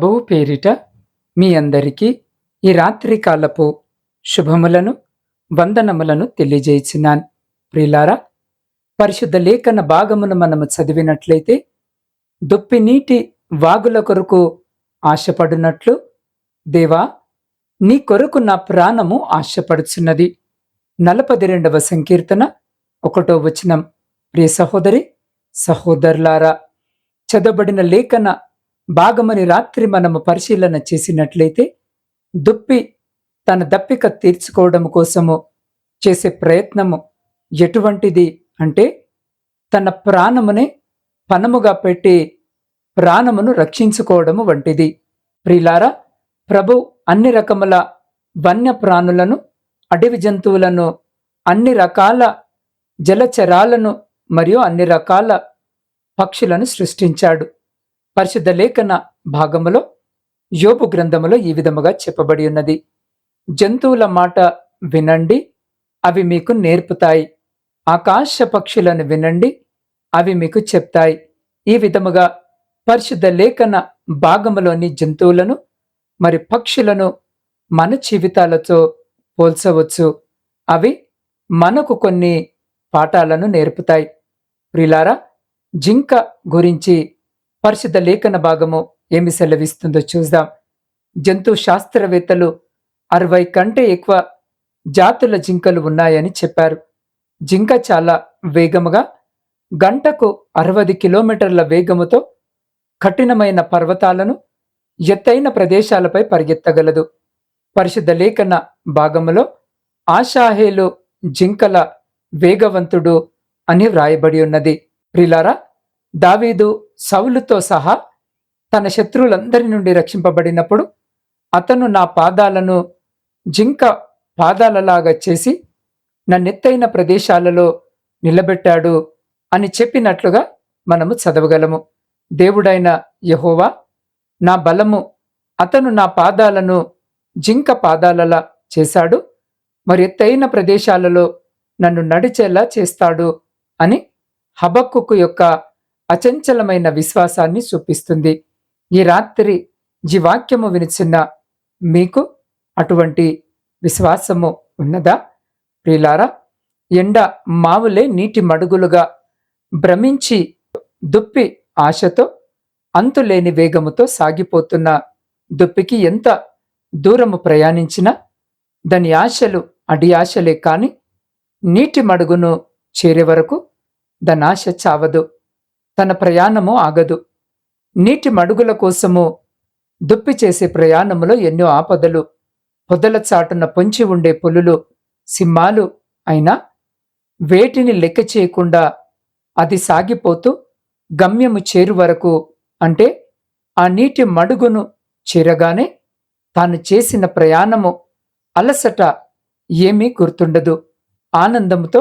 ప్రభువు పేరిట మీ అందరికీ ఈ రాత్రి కాలపు శుభములను వందనములను తెలియజేసినాను. ప్రిలారా పరిశుద్ధ లేఖన భాగమును మనము చదివినట్లయితే దుప్పి నీటి వాగుల కొరకు ఆశపడినట్లు దేవా నీ కొరకు నా ప్రాణము ఆశపడుచున్నది. నలపది రెండవ సంకీర్తన ఒకటో వచనం. ప్రియ సహోదరి సహోదరులారా చదవబడిన లేఖన భాగమని రాత్రి మనము పరిశీలన చేసినట్లయితే దుప్పి తన దప్పిక తీర్చుకోవడం కోసము చేసే ప్రయత్నము ఎటువంటిది అంటే తన ప్రాణమునే పనముగా పెట్టి ప్రాణమును రక్షించుకోవడము వంటిది. ప్రిలారా ప్రభు అన్ని రకముల వన్య ప్రాణులను అడవి జంతువులను అన్ని రకాల జలచరాలను మరియు అన్ని రకాల పక్షులను సృష్టించాడు. పరిశుద్ధ లేఖన భాగములో యోపు గ్రంథములో ఈ విధముగా చెప్పబడి ఉన్నది. జంతువుల మాట వినండి అవి మీకు నేర్పుతాయి. ఆకాశ పక్షులను వినండి అవి మీకు చెప్తాయి. ఈ విధముగా పరిశుద్ధ లేఖన భాగములోని జంతువులను మరి పక్షులను మన జీవితాలతో పోల్చవచ్చు. అవి మనకు కొన్ని పాఠాలను నేర్పుతాయి. ప్రిలారా జింక గురించి పరిశుద్ధ లేఖన భాగము ఏమి సెలవిస్తుందో చూద్దాం. జంతు శాస్త్రవేత్తలు అరవై కంటే ఎక్కువ జాతుల జింకలు ఉన్నాయని చెప్పారు. జింక చాలా వేగముగా గంటకు అరవది కిలోమీటర్ల వేగముతో కఠినమైన పర్వతాలను ఎత్తైన ప్రదేశాలపై పరిగెత్తగలదు. పరిశుద్ధ లేఖన భాగములో ఆషాహేలు జింకల వేగవంతుడు అని వ్రాయబడి ఉన్నది. ప్రిలారా దావీదు సౌలుతో సహా తన శత్రువులందరి నుండి రక్షింపబడినప్పుడు అతను నా పాదాలను జింక పాదాలలాగా చేసి నన్నెత్తైన ప్రదేశాలలో నిలబెట్టాడు అని చెప్పినట్లుగా మనము చదవగలము. దేవుడైన యహోవా నా బలము అతను నా పాదాలను జింక పాదాలలా చేశాడు మరి ఎత్తైన ప్రదేశాలలో నన్ను నడిచేలా చేస్తాడు అని హబక్కుకు యొక్క అచంచలమైన విశ్వాసాన్ని చూపిస్తుంది. ఈ రాత్రి జీవాక్యము వినిచిన్న మీకు అటువంటి విశ్వాసము ఉన్నదా? ప్రియులారా ఎండ మావులే నీటి మడుగులుగా భ్రమించి దుప్పి ఆశతో అంతులేని వేగముతో సాగిపోతున్న దుప్పికి ఎంత దూరము ప్రయాణించినా దాని ఆశలు అడి ఆశలే కాని నీటి మడుగును చేరే వరకు దాని ఆశ చావదు. తన ప్రయాణము ఆగదు. నీటి మడుగుల కోసము దుప్పి చేసే ప్రయాణములో ఎన్నో ఆపదలు. పొదల చాటున పొంచి ఉండే పులులు సింహాలు అయినా వేటిని లెక్క చేయకుండా అది సాగిపోతూ గమ్యము చేరు వరకు అంటే ఆ నీటి మడుగును చేరగానే తాను చేసిన ప్రయాణము అలసట ఏమీ గుర్తుండదు. ఆనందంతో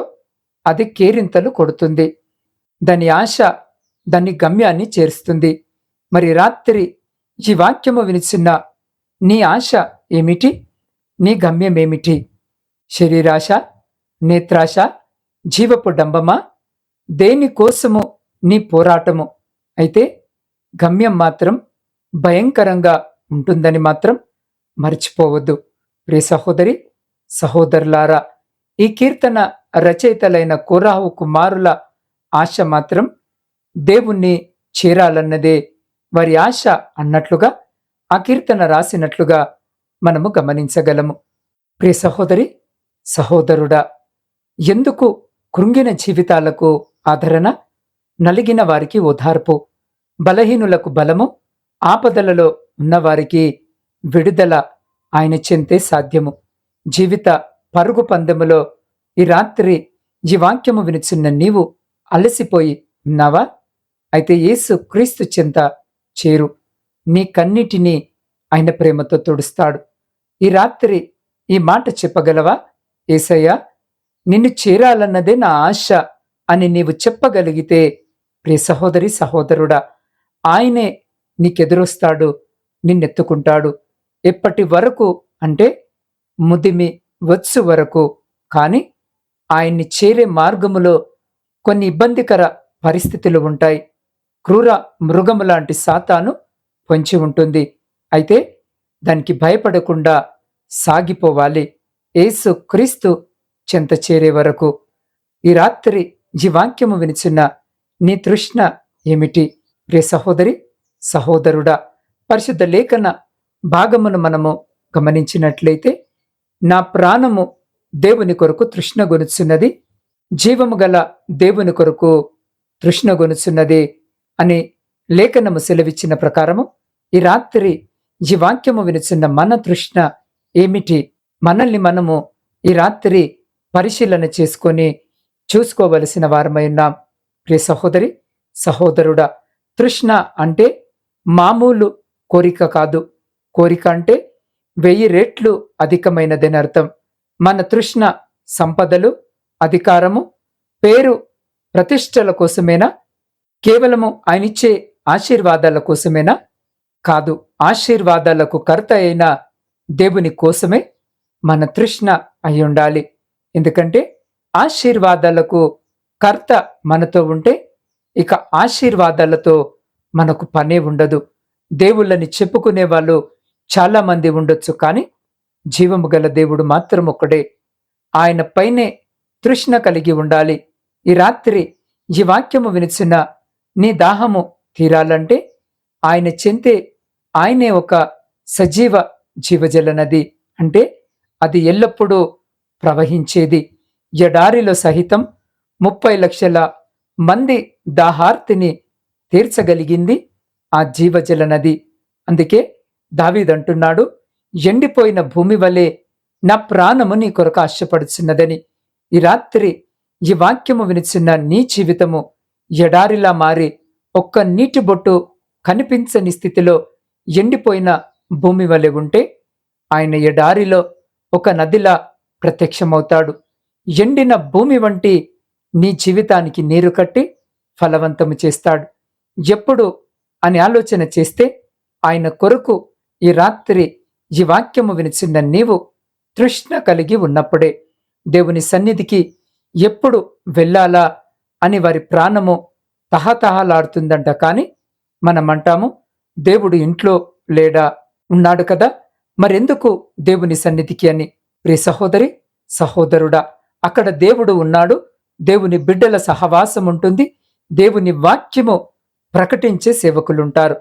అది కేరింతలు కొడుతుంది. దాని ఆశ దాన్ని గమ్యాన్ని చేరుస్తుంది. మరి రాత్రి ఈ వాక్యము వినిచున్న నీ ఆశ ఏమిటి? నీ గమ్యమేమిటి శరీరాశ నేత్రాశ జీవపు డంబమా? దేనికోసము నీ పోరాటము? అయితే గమ్యం మాత్రం భయంకరంగా ఉంటుందని మాత్రం మర్చిపోవద్దు. ప్రియ సహోదరి సహోదరులారా ఈ కీర్తన రచయితలైన కురాహు కుమారుల ఆశ మాత్రం దేవుణ్ణి చేరాలన్నదే వారి ఆశ అన్నట్లుగా ఆ కీర్తన రాసినట్లుగా మనము గమనించగలము. ప్రియ సహోదరి సహోదరుడా ఎందుకు కృంగిన జీవితాలకు ఆదరణ నలిగిన వారికి ఓదార్పు బలహీనులకు బలము ఆపదలలో ఉన్నవారికి విడుదల ఆయన చెంతే సాధ్యము. జీవిత పరుగు పందెములో ఈ రాత్రి ఈ వాక్యము వినిచున్న నీవు అలసిపోయి ఉన్నావా? అయితే యేసు క్రీస్తు చింత చేరు. నీ కన్నిటిని ఆయన ప్రేమతో తుడుస్తాడు. ఈ రాత్రి ఈ మాట చెప్పగలవా? ఏసయ్య నిన్ను చేరాలన్నదే నా ఆశ అని నీవు చెప్పగలిగితే ప్రియ సహోదరి సహోదరుడా ఆయనే నీకెదురొస్తాడు నిన్నెత్తుకుంటాడు. ఎప్పటి వరకు అంటే ముదిమి వచ్చు వరకు. కానీ ఆయన్ని చేరే మార్గములో కొన్ని ఇబ్బందికర పరిస్థితులు ఉంటాయి. క్రూర మృగం లాంటి సాతాను పొంచి ఉంటుంది. అయితే దానికి భయపడకుండా సాగిపోవాలి. ఏసు క్రీస్తు చెంత చేరే వరకు ఈ రాత్రి ఈ వాక్యము వినిచున్న నీ తృష్ణ ఏమిటి? ప్రియ సహోదరి సహోదరుడా పరిశుద్ధ లేఖన భాగమును మనము గమనించినట్లయితే నా ప్రాణము దేవుని కొరకు తృష్ణ గొనుచున్నది. జీవము గల దేవుని కొరకు తృష్ణ గొనుచున్నది. అని లేఖనము సెలవిచ్చిన ప్రకారము ఈ రాత్రి ఈ వాక్యము వినిచిన మన తృష్ణ ఏమిటి? మనల్ని మనము ఈ రాత్రి పరిశీలన చేసుకొని చూసుకోవలసిన వారమై ఉన్నాం. ప్రియ సహోదరి సహోదరుడా తృష్ణ అంటే మామూలు కోరిక కాదు. కోరిక అంటే వెయ్యి రెట్లు అధికమైనదని అర్థం. మన తృష్ణ సంపదలు అధికారము పేరు ప్రతిష్టల కోసమేనా? కేవలము ఆయనిచ్చే ఆశీర్వాదాల కోసమేనా? కాదు ఆశీర్వాదాలకు కర్త అయిన దేవుని కోసమే మన తృష్ణ అయి ఉండాలి ఎందుకంటే ఆశీర్వాదాలకు కర్త మనతో ఉంటే ఇక ఆశీర్వాదాలతో మనకు పనే ఉండదు. దేవుళ్ళని చెప్పుకునే వాళ్ళు చాలామంది ఉండొచ్చు కానీ జీవము గల దేవుడు మాత్రం ఒక్కడే. ఆయన పైనే తృష్ణ కలిగి ఉండాలి. ఈ రాత్రి ఈ వాక్యము వినిచిన నీ దాహము తీరాలంటే ఆయన చెంతే ఆయనే ఒక సజీవ జీవజల నది. అంటే అది ఎల్లప్పుడూ ప్రవహించేది. ఎడారిలో సహితం ముప్పై లక్షల మంది దాహార్తిని తీర్చగలిగింది ఆ జీవజల నది. అందుకే దావీదంటున్నాడు ఎండిపోయిన భూమి వలె నా ప్రాణము నీ కొరకు ఆశపడుచున్నదని. ఈ రాత్రి ఈ వాక్యము వినిచున్న నీ జీవితము ఎడారిలా మారి ఒక్క నీటి బొట్టు కనిపించని స్థితిలో ఎండిపోయిన భూమి వలె ఉంటే ఆయన ఎడారిలో ఒక నదిలా ప్రత్యక్షమవుతాడు. ఎండిన భూమి వంటి నీ జీవితానికి నీరు కట్టి ఫలవంతము చేస్తాడు. ఎప్పుడు అని ఆలోచన చేస్తే ఆయన కొరకు ఈ రాత్రి ఈ వాక్యము వినిచిన నీవు తృష్ణ కలిగి ఉన్నప్పుడే దేవుని సన్నిధికి ఎప్పుడు వెళ్ళాలా? అని వారి ప్రాణము తహతహలాడుతుందంట. కానీ మనమంటాము దేవుడు ఇంట్లో లేడా ఉన్నాడు కదా మరెందుకు దేవుని సన్నిధికి అని? ప్రే సహోదరి సహోదరుడా అక్కడ దేవుడు ఉన్నాడు దేవుని బిడ్డల సహవాసం ఉంటుంది దేవుని వాక్యము ప్రకటించే సేవకులుంటారు.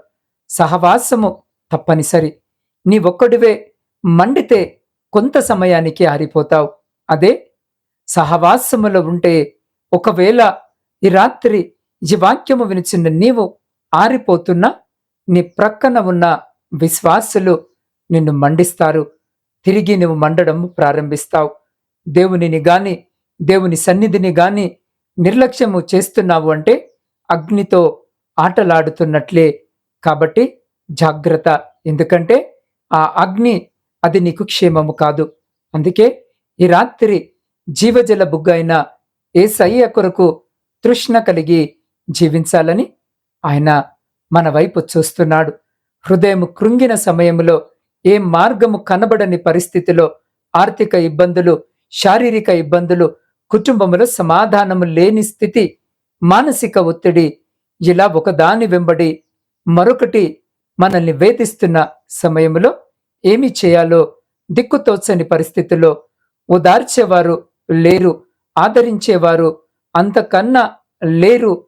సహవాసము తప్పనిసరి. నీ ఒక్కడివే మండితే కొంత సమయానికి ఆరిపోతావు. అదే సహవాసములో ఉంటే ఒకవేళ ఈ రాత్రి ఈ వాక్యము వినిచిన నీవు ఆరిపోతున్నా నీ ప్రక్కన ఉన్న విశ్వాసులు నిన్ను మండిస్తారు. తిరిగి నువ్వు మండడం ప్రారంభిస్తావు. దేవునిని గాని దేవుని సన్నిధిని గాని నిర్లక్ష్యము చేస్తున్నావు అంటే అగ్నితో ఆటలాడుతున్నట్లే. కాబట్టి జాగ్రత్త. ఎందుకంటే ఆ అగ్ని అది నీకు క్షేమము కాదు. అందుకే ఈ రాత్రి జీవజల బుగ్గైన ఏ సయ్య కొరకు తృష్ణ కలిగి జీవించాలని ఆయన మన వైపు చూస్తున్నాడు. హృదయం కృంగిన సమయంలో ఏ మార్గము కనబడని పరిస్థితిలో ఆర్థిక ఇబ్బందులు శారీరక ఇబ్బందులు కుటుంబంలో సమాధానము లేని స్థితి మానసిక ఒత్తిడి ఇలా ఒకదాని వెంబడి మరొకటి మనల్ని వేధిస్తున్న సమయంలో ఏమి చేయాలో దిక్కుతోచని పరిస్థితుల్లో ఓదార్చేవారు లేరు ఆదరించేవారు అంతకన్నా లేరు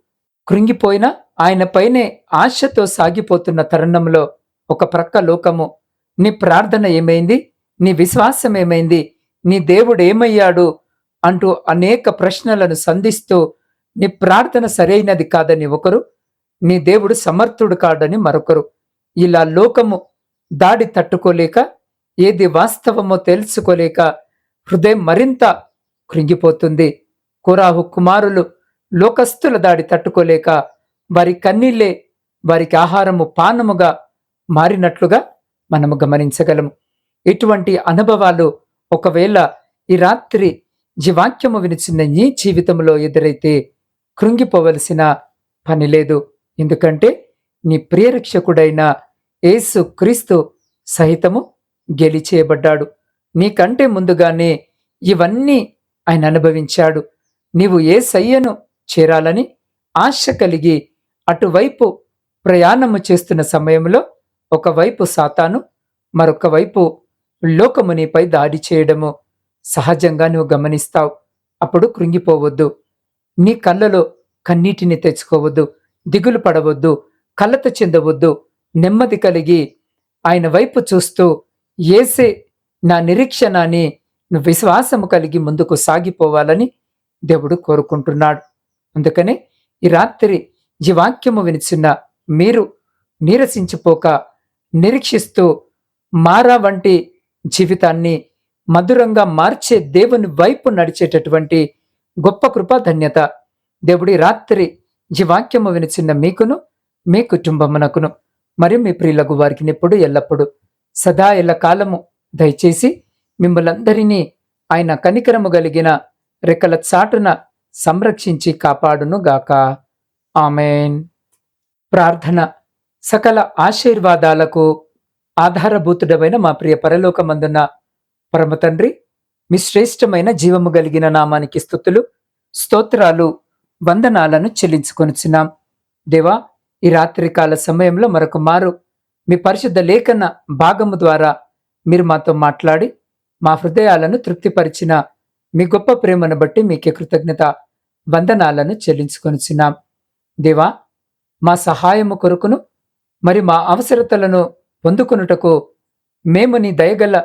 కృంగిపోయినా ఆయన పైనే ఆశతో సాగిపోతున్న తరుణంలో ఒక ప్రక్క లోకము. నీ ప్రార్థన ఏమైంది? నీ విశ్వాసం ఏమైంది? నీ దేవుడు ఏమయ్యాడు? అంటూ అనేక ప్రశ్నలను సంధిస్తూ నీ ప్రార్థన సరైనది కాదని ఒకరు నీ దేవుడు సమర్థుడు కాడని మరొకరు. ఇలా లోకము దాడి తట్టుకోలేక ఏది వాస్తవమో తెలుసుకోలేక హృదయం మరింత కృంగిపోతుంది. కురాహు కుమారులు లోకస్తుల దాడి తట్టుకోలేక వారి కన్నీళ్ళే వారికి ఆహారము పానముగా మారినట్లుగా మనము గమనించగలము. ఇటువంటి అనుభవాలు ఒకవేళ ఈ రాత్రి జీవాక్యము వినిచిన నీ జీవితంలో ఎదురైతే కృంగిపోవలసిన పని లేదు. ఎందుకంటే నీ ప్రియరక్షకుడైన యేసు క్రీస్తు సహితము గెలిచేయబడ్డాడు. నీకంటే ముందుగానే ఇవన్నీ ఆయన అనుభవించాడు. నీవు ఏ సయ్యను చేరాలని ఆశ కలిగి అటువైపు ప్రయాణము చేస్తున్న సమయంలో ఒకవైపు సాతాను మరొక వైపు లోకము నీపై దాడి చేయడము సహజంగా నువ్వు గమనిస్తావు. అప్పుడు కృంగిపోవద్దు. నీ కళ్ళలో కన్నీటిని తెచ్చుకోవద్దు. దిగులు పడవద్దు. కలత చెందవద్దు. నెమ్మది కలిగి ఆయన వైపు చూస్తూ ఏసే నా నిరీక్షణ అని నువ్వు విశ్వాసము కలిగి ముందుకు సాగిపోవాలని దేవుడు కోరుకుంటున్నాడు. అందుకనే ఈ రాత్రి ఈ వాక్యము వినిచిన మీరు నీరసించిపోక నిరీక్షిస్తూ మారా వంటి జీవితాన్ని మధురంగా మార్చే దేవుని వైపు నడిచేటటువంటి గొప్ప కృపా ధన్యత దేవుడి రాత్రి ఈ వాక్యము వినిచిన మీకును మీ కుటుంబమునకును మరియు మీ ప్రియులకు వారికి ఎప్పుడు ఎల్లప్పుడూ సదా ఎల్ల కాలము దయచేసి మిమ్మలందరినీ ఆయన కనికరము కలిగిన రెక్కల చాటున సంరక్షించి కాపాడును గాక ఆమెన్. ప్రార్థన. సకల ఆశీర్వాదాలకు ఆధారభూతుడమైన మా ప్రియ పరలోకమందున్న పరమ తండ్రి మీ శ్రేష్టమైన జీవము కలిగిన నామానికి స్థుతులు స్తోత్రాలు వందనాలను చెల్లించుకొనిచున్నాం. దేవా ఈ రాత్రికాల సమయంలో మరొక మారు మీ పరిశుద్ధ లేఖన భాగము ద్వారా మీరు మాతో మాట్లాడి మా హృదయాలను తృప్తిపరిచిన మీ గొప్ప ప్రేమను బట్టి మీకే కృతజ్ఞత వందనాలను చెల్లించుకొనిచున్నాం. దేవా మా సహాయము కొరకును మరి మా అవసరతలను పొందుకొనుటకు మేము నీ దయగల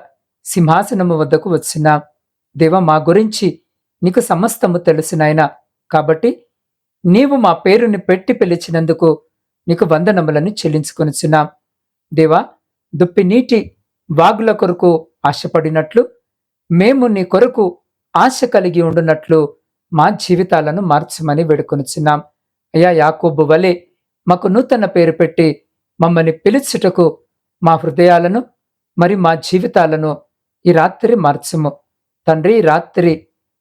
సింహాసనము వద్దకు వచ్చినాం. దేవ మా గురించి నీకు సమస్తము తెలుసునాయన కాబట్టి నీవు మా పేరుని పెట్టి పిలిచినందుకు నీకు వందనములను చెల్లించుకొనిచున్నాం. దేవా దుప్పి నీటి వాగుల కొరకు ఆశపడినట్లు మేము నీ కొరకు ఆశ కలిగి ఉండునట్లు మా జీవితాలను మార్చమని వేడుకొనిచున్నాం. అయ్యా యాకోబు వలె మాకు నూతన పేరు పెట్టి మమ్మల్ని పిలుచుటకు మా హృదయాలను మరి మా జీవితాలను ఈ రాత్రి మార్చము. తండ్రి రాత్రి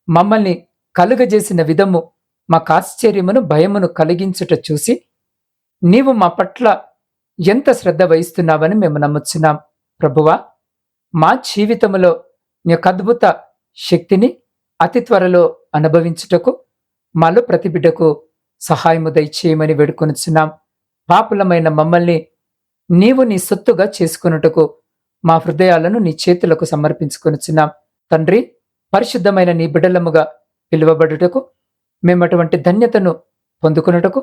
మమ్మల్ని కలుగజేసిన విధము మాకు ఆశ్చర్యమును భయమును కలిగించుట చూసి నీవు మా పట్ల ఎంత శ్రద్ధ వహిస్తున్నావని మేము నమ్ముచున్నాం. ప్రభువా మా జీవితములో నీ యొక్క అద్భుత శక్తిని అతి త్వరలో అనుభవించుటకు మాలో ప్రతి బిడ్డకు సహాయము దయచేయమని వేడుకొనుచున్నాం. పాపులమైన మమ్మల్ని నీవు నీ సొత్తుగా చేసుకున్నటకు మా హృదయాలను నీ చేతులకు సమర్పించుకొనుచున్నాం. తండ్రి పరిశుద్ధమైన నీ బిడ్డలముగా పిలువబడుటకు మేమటువంటి ధన్యతను పొందుకున్నటకు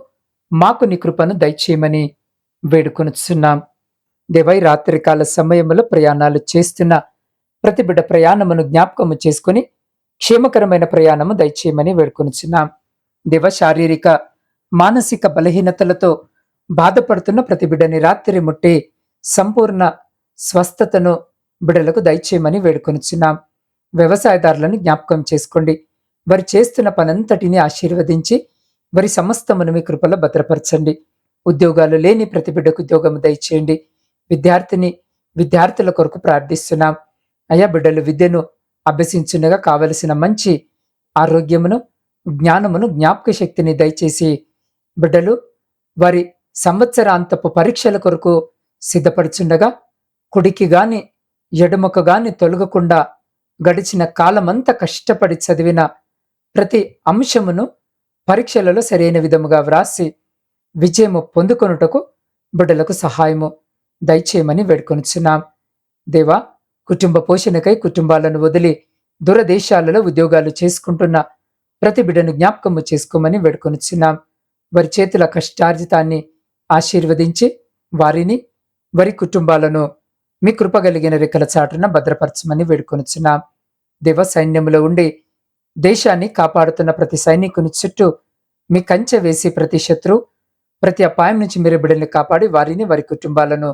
మాకు నీ కృపను దయచేయమని వేడుకొనుచున్నాం. దేవై రాత్రికాల సమయంలో ప్రయాణాలు చేస్తున్న ప్రతి బిడ్డ ప్రయాణమును జ్ఞాపకము చేసుకుని క్షేమకరమైన ప్రయాణము దయచేయమని వేడుకొనిచున్నాం. దేవ శారీరక మానసిక బలహీనతలతో బాధపడుతున్న ప్రతి బిడ్డని రాత్రి ముట్టి సంపూర్ణ స్వస్థతను బిడ్డలకు దయచేయమని వేడుకొనిచున్నాం. వ్యవసాయదారులను జ్ఞాపకం చేసుకోండి. వారు చేస్తున్న పనంతటిని ఆశీర్వదించి వారి సమస్తమును మీ కృపలో భద్రపరచండి. ఉద్యోగాలు లేని ప్రతి బిడ్డకు ఉద్యోగం దయచేయండి. విద్యార్థిని విద్యార్థుల కొరకు ప్రార్థిస్తున్నాం. అయా బిడ్డలు విద్యను అభ్యసించుండగా కావలసిన మంచి ఆరోగ్యమును జ్ఞానమును జ్ఞాపక శక్తిని దయచేసి బిడ్డలు వారి సంవత్సరాంతపు పరీక్షల కొరకు సిద్ధపడుచుండగా కుడికి గాని ఎడమకు గాని తొలగకుండా గడిచిన కాలమంతా కష్టపడి చదివిన ప్రతి అంశమును పరీక్షలలో సరైన విధముగా వ్రాసి విజయము పొందుకొనుటకు బిడ్డలకు సహాయము దయచేయమని వేడుకొనుచున్నాం. దేవా కుటుంబ పోషణకై కుటుంబాలను వదిలి దూరదేశాలలో ఉద్యోగాలు చేసుకుంటున్న ప్రతి బిడ్డను జ్ఞాపకము చేసుకోమని వేడుకొనిచున్నాం. వారి చేతుల కష్టార్జితాన్ని ఆశీర్వదించి వారిని వారి కుటుంబాలను మీ కృపగలిగిన రెక్కల చాటున భద్రపరచమని వేడుకొనిచున్నాం. దేవ సైన్యములో ఉండి దేశాన్ని కాపాడుతున్న ప్రతి సైనికుని చుట్టూ మీ కంచె వేసి ప్రతి శత్రు ప్రతి అపాయం నుంచి మీరు బిడ్డల్ని కాపాడి వారిని వారి కుటుంబాలను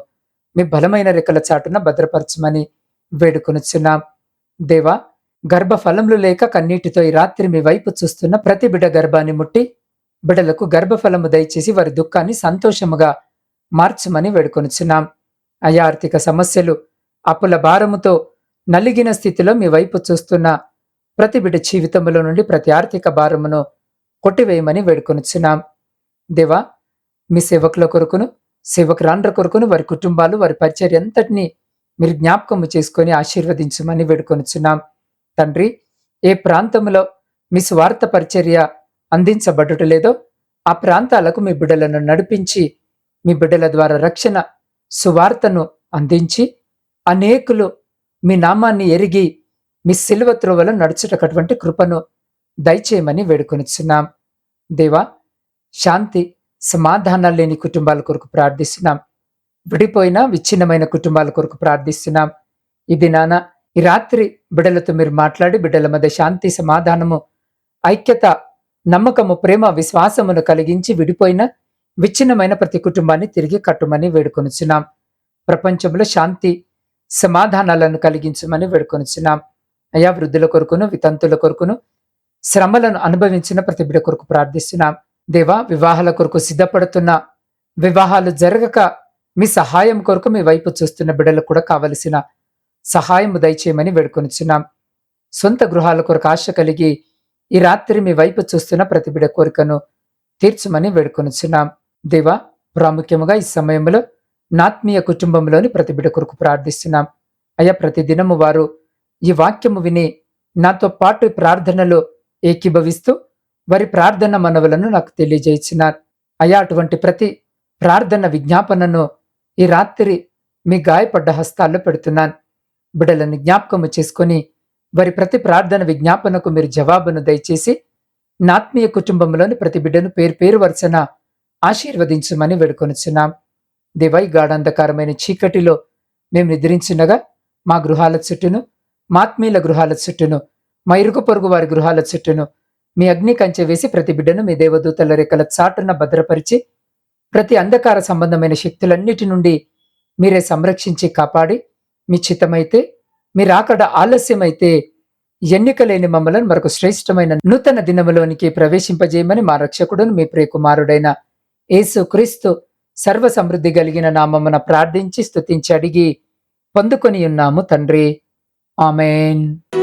మీ బలమైన రెక్కల చాటున భద్రపరచమని వేడుకొనుచున్నాం. దేవా గర్భఫలములు లేక కన్నీటితో ఈ రాత్రి మీ వైపు చూస్తున్న ప్రతి బిడ్డ గర్భాన్ని ముట్టి బిడలకు గర్భఫలము దయచేసి వారి దుఃఖాన్ని సంతోషముగా మార్చమని వేడుకొనుచున్నాం. అయా ఆర్థిక సమస్యలు అప్పుల భారముతో నలిగిన స్థితిలో మీ వైపు చూస్తున్న ప్రతి బిడ్డ జీవితంలో నుండి ప్రతి ఆర్థిక భారమును కొట్టివేయమని వేడుకొనుచున్నాం. దేవా మీ సేవకుల కొరకును సేవకురాండ్ర కొరకును వారి కుటుంబాలు వారి పరిచర్య అంతటినీ మీరు జ్ఞాపకము చేసుకొని ఆశీర్వదించమని వేడుకొనిచున్నాం. తండ్రి ఏ ప్రాంతంలో మీ స్వార్థ పరిచర్య అందించబడుట లేదో ఆ ప్రాంతాలకు మీ బిడ్డలను నడిపించి మీ బిడ్డల ద్వారా రక్షణ సువార్తను అందించి అనేకులు మీ నామాన్ని ఎరిగి మీ సిల్వ త్రోవలో నడుచుటటువంటి కృపను దయచేయమని వేడుకొనిచున్నాం. దేవా శాంతి సమాధానాలు లేని కుటుంబాల కొరకు ప్రార్థిస్తున్నాం. విడిపోయిన విచ్ఛిన్నమైన కుటుంబాల కొరకు ప్రార్థిస్తున్నాం. ఇది నాన్న ఈ రాత్రి బిడ్డలతో మీరు మాట్లాడి బిడ్డల మధ్య శాంతి సమాధానము ఐక్యత నమ్మకము ప్రేమ విశ్వాసమును కలిగించి విడిపోయిన విచ్ఛిన్నమైన ప్రతి కుటుంబాన్ని తిరిగి కట్టుమని వేడుకొనుచున్నాం. ప్రపంచంలో శాంతి సమాధానాలను కలిగించమని వేడుకొనుచున్నాం. అయా వృద్ధుల కొరకును వితంతుల కొరకును శ్రమలను అనుభవించిన ప్రతి బిడ్డ కొరకు ప్రార్థిస్తున్నాం. దేవా వివాహాల కొరకు సిద్ధపడుతున్న వివాహాలు జరగక మీ సహాయం కొరకు మీ వైపు చూస్తున్న బిడ్డలకు కూడా కావలసిన సహాయం దయచేయమని వేడుకొనిచున్నాం. సొంత గృహాల కొరకు ఆశ కలిగి ఈ రాత్రి మీ వైపు చూస్తున్న ప్రతి బిడ కోరికను తీర్చమని వేడుకొనిచున్నాం. దేవా ప్రాముఖ్యముగా ఈ సమయంలో నాత్మీయ కుటుంబంలోని ప్రతి బిడ కొరకు ప్రార్థిస్తున్నాం. అయ్యా ప్రతి దినము వారు ఈ వాక్యము విని నాతో పాటు ప్రార్థనలో ఏకీభవిస్తూ వారి ప్రార్థన మనవులను నాకు తెలియజేయించినారు అయ్యా అటువంటి ప్రతి ప్రార్థన విజ్ఞాపనను ఈ రాత్రి మీ గాయపడ్డ హస్తాల్లో పెడుతున్నాను. బిడ్డలను జ్ఞాపకము చేసుకొని వారి ప్రతి ప్రార్థన విజ్ఞాపనకు మీరు జవాబును దయచేసి నాత్మీయ కుటుంబంలోని ప్రతి బిడ్డను పేరు పేరు వరుసన ఆశీర్వదించమని వేడుకొనుచున్నాం. దివై గాఢంధకారమైన చీకటిలో మేము నిద్రించుండగా మా గృహాల చుట్టూను మాత్మీయుల గృహాల చుట్టూను మా ఇరుగు పొరుగు వారి గృహాల చుట్టూను మీ అగ్ని కంచె వేసి ప్రతి బిడ్డను మీ దేవదూతల రేఖల చాటున భద్రపరిచి ప్రతి అంధకార సంబంధమైన శక్తులన్నిటి నుండి మీరే సంరక్షించి కాపాడి మీ చిత్తమైతే మీరు ఆలస్యమైతే ఎన్నికలేని మమ్మలను మరొక శ్రేష్టమైన నూతన దినములోనికి ప్రవేశింపజేయమని మా రక్షకుడును మీ ప్రియకుమారుడైన యేసు క్రీస్తు సర్వ సమృద్ధి కలిగిన నామమున ప్రార్థించి స్తుతించి అడిగి పొందుకొని ఉన్నాము తండ్రి. ఆమెన్.